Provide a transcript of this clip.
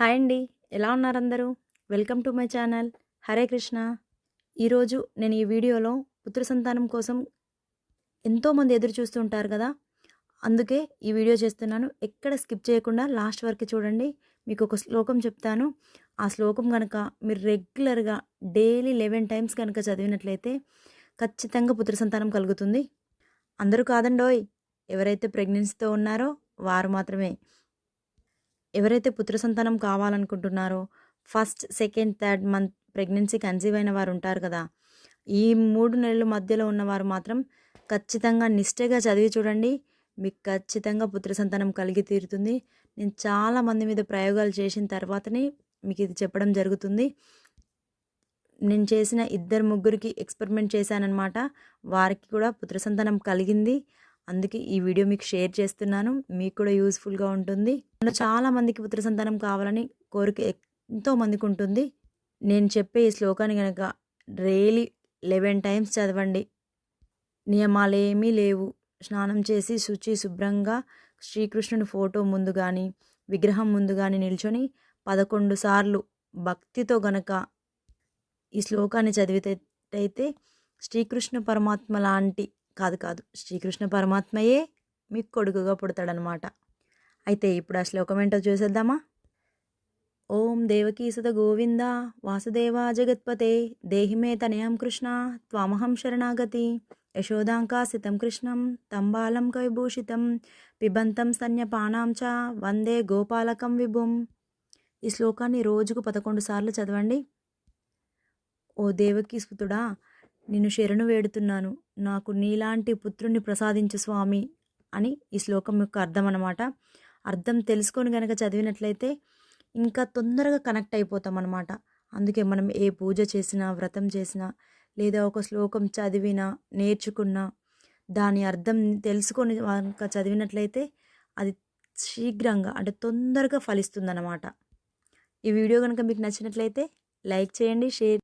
Hi అండి. ఎలా ఉన్నారందరూ? Welcome to my channel. Hare Krishna. ఈరోజు నేను ఈ వీడియోలో పుత్ర సంతానం కోసం ఎంతోమంది ఎదురు చూస్తుంటారు కదా? అందుకే ఈ వీడియో చేస్తున్నాను. ఎక్కడ స్కిప్ చేయకుండా లాస్ట్ వరకు చూడండి. మీకు ఒక శ్లోకం చెప్తాను. ఆ శ్లోకం కనుక మీరు రెగ్యులర్గా డైలీ లెవెన్ టైమ్స్ కనుక చదివినట్లయితే ఖచ్చితంగా పుత్ర సంతానం కలుగుతుంది. అందరూ కాదండోయ్. ఎవరైతే ప్రెగ్నెన్సీతో ఉన్నారో వారు మాత్రమే. ఎవరైతే పుత్ర సంతానం కావాలనుకుంటున్నారో first second third month pregnancy conceive అయిన వారు ఉంటారు కదా. ఈ మూడు నెలల మధ్యలో ఉన్నవారు మాత్రం ఖచ్చితంగా నిష్టగా చదివి చూడండి. మీకు ఖచ్చితంగా పుత్ర సంతానం కలిగి తీరుతుంది. నేను చాలా మంది మీద ప్రయోగాలు చేసిన తర్వాతనే మీకు ఇది చెప్పడం జరుగుతుంది. నేను చేసిన ఇద్దరు ముగ్గురికి ఎక్స్పెరిమెంట్ చేశానన్నమాట. వారికి కూడా పుత్ర సంతానం కలిగింది. అందుకే ఈ వీడియో మీకు షేర్ చేస్తున్నాను. మీకు కూడా యూస్ఫుల్గా ఉంటుంది. చాలా మందికి పుత్ర సంతానం కావాలని కోరిక ఎంతో మందికి ఉంటుంది. నేను చెప్పే ఈ శ్లోకాన్ని కనుక డైలీ లెవెన్ టైమ్స్ చదవండి. నియమాలేమీ లేవు. స్నానం చేసి శుచి శుభ్రంగా శ్రీకృష్ణుని ఫోటో ముందు కానీ విగ్రహం ముందు కానీ నిల్చొని పదకొండు సార్లు భక్తితో గనక ఈ శ్లోకాన్ని చదివితే శ్రీకృష్ణ పరమాత్మ లాంటి కాదు కాదు. శ్రీకృష్ణ పరమాత్మయే మీకు కొడుకుగా పుడతాడనమాట అయితే ఇప్పుడు ఆ శ్లోకం ఏంటో చూసేద్దామా? ఓం దేవకీసుత గోవింద వాసుదేవ జగత్పతే దేహిమే తనయం కృష్ణ త్వామహం శరణాగతి యశోదాంకాసితం కృష్ణం తంబాలం కవిభూషితం పిబంతం సన్యపానాం చ వందే గోపాలకం విభుం. ఈ శ్లోకాన్ని రోజుకు పదకొండు సార్లు చదవండి. ఓ దేవకీసుతుడా నిన్ను శరణు వేడుతున్నాను. నాకు నీలాంటి పుత్రుణ్ణి ప్రసాదించు స్వామి అని ఈ శ్లోకం యొక్క అర్థం అనమాట అర్థం తెలుసుకొని కనుక చదివినట్లయితే ఇంకా తొందరగా కనెక్ట్ అయిపోతాం అనమాట అందుకే మనం ఏ పూజ చేసినా వ్రతం చేసినా లేదా ఒక శ్లోకం చదివినా నేర్చుకున్నా దాని అర్థం తెలుసుకొని కనుక చదివినట్లయితే అది శీఘ్రంగా అంటే తొందరగా ఫలిస్తుందన్నమాట. ఈ వీడియో కనుక మీకు నచ్చినట్లయితే లైక్ చేయండి షేర్